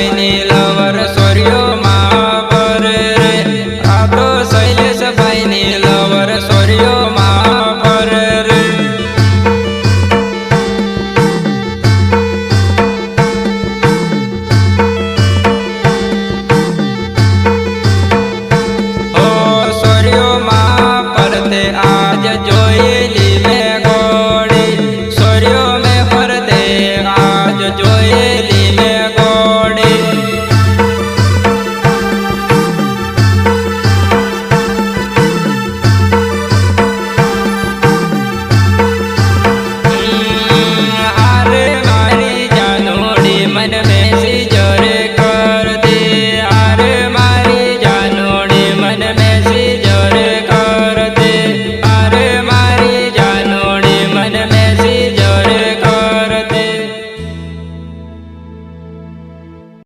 হয়নি